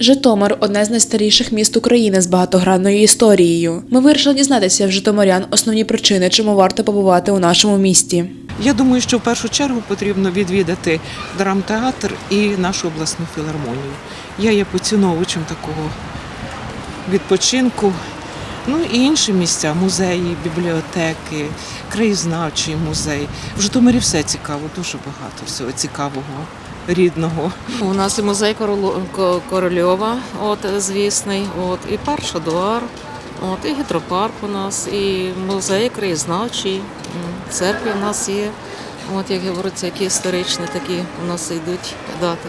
Житомир одне з найстаріших міст України з багатогранною історією. Ми вирішили дізнатися в житомирян основні причини, чому варто побувати у нашому місті. Я думаю, що в першу чергу потрібно відвідати драмтеатр і нашу обласну філармонію. Я є поціновувачем такого відпочинку. Ну і інші місця, музеї, бібліотеки, краєзнавчий музей. В Житомирі все цікаво, дуже багато всього цікавого, рідного. У нас і музей Корольова, от звісний, от і парк Шадуар, от і гідропарк у нас, і музей краєзнавчий, м, церкви у нас є. От як говориться, які історичні такі у нас йдуть дати,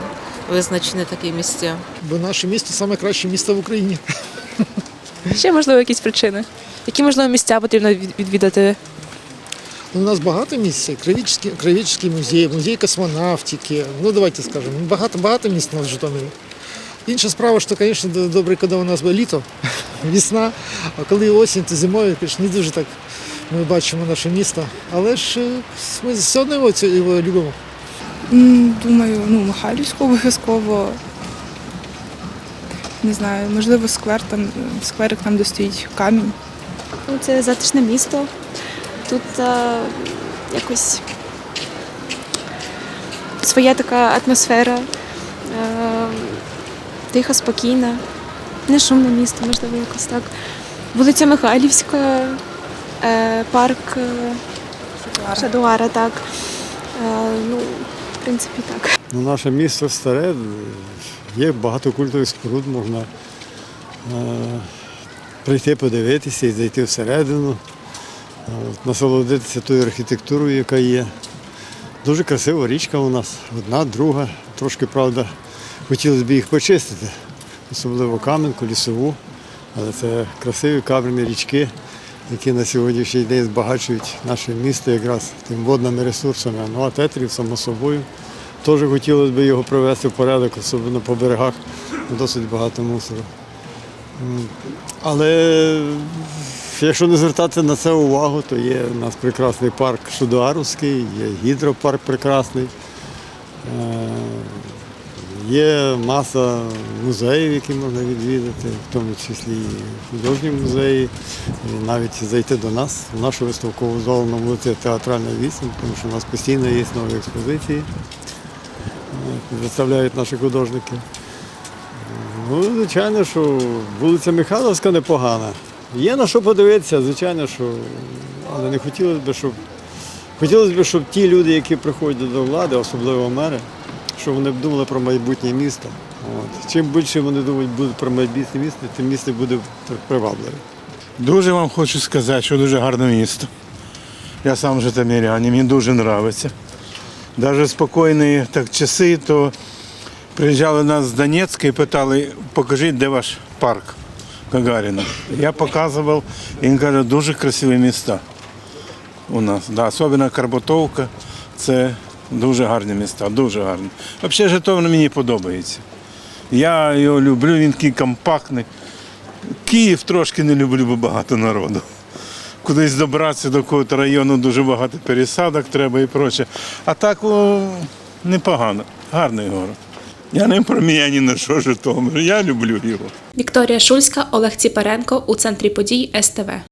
визначені такі місця. Бо наше місто найкраще місто в Україні. Ще можливо якісь причини. Які можливо місця потрібно від- відвідати? Ну, У нас багато місць. Кривічський, Кривічський музей, музей космонавтики. Ну давайте скажемо. Багато багато місць у нас в Житомирі. Інша справа, що, звісно, добре, коли у нас літо, весна, а коли осінь, то зимою, не дуже так ми бачимо наше місто. Але ж е, ми все одно його, його любимо. Думаю, ну, Михайлівську обов'язково. Не знаю, можливо, сквер там, скверик там, де стоїть камінь. Ну, Це затишне місто. Тут е, якось своя така атмосфера, е, тиха, спокійна, не шумне місто, можливо, якось так. Вулиця Михайлівська, е, парк е, Шадуара, так. Е, ну, в принципі, так. Ну, наше місто старе, є багато культових споруд, можна е, прийти подивитися і зайти всередину, насолодитися тою архітектурою, яка є. Дуже красива річка у нас, одна, друга. Трошки, правда, хотілося б їх почистити, особливо кам'янку, лісову. Але це красиві кам'яні річки, які на сьогоднішній день збагачують наше місто якраз тим водними ресурсами. Ну а Тетрів, само собою. Теж хотілося б його привести в порядок, особливо по берегах досить багато мусору. Але якщо не звертати на це увагу, то є у нас прекрасний парк Шудуаровський, є гідропарк прекрасний. Е, Є маса музеїв, які можна відвідати, в тому числі і художні музеї, і навіть зайти до нас, в нашу виставкову залу на вулиці Театральна 8, тому що у нас постійно є нові експозиції, е, представляють наші художники. Ну, звичайно, що вулиця Михайловська непогана. Є на що подивитися, звичайно, що але не хотілося б, щоб хотілося б, щоб ті люди, які приходять до влади, особливо мери, щоб вони б думали про майбутнє місто. От. Чим більше вони думають будуть про майбутнє місто, тим місто буде привабливе. Дуже вам хочу сказати, що дуже гарне місто. Я сам житомирянин, мені дуже подобається. Навіть спокійні так часи, то приїжджали нас з Донецька і питали, покажіть, де ваш парк Гагаріна. Я показував, і він каже, дуже красиві міста у нас. Да, особливо Карботовка, це дуже гарні міста, дуже гарні. Взагалі Житомир мені подобається. Я його люблю, він такий компактний. Київ трошки не люблю, бо багато народу. Кудись добратися до якогось району дуже багато пересадок треба і проче. А так непогано, гарний город. Я не проміняю ні на що Житомир, я люблю його. Вікторія Шульська, Олег Ціпаренко у центрі подій СТВ.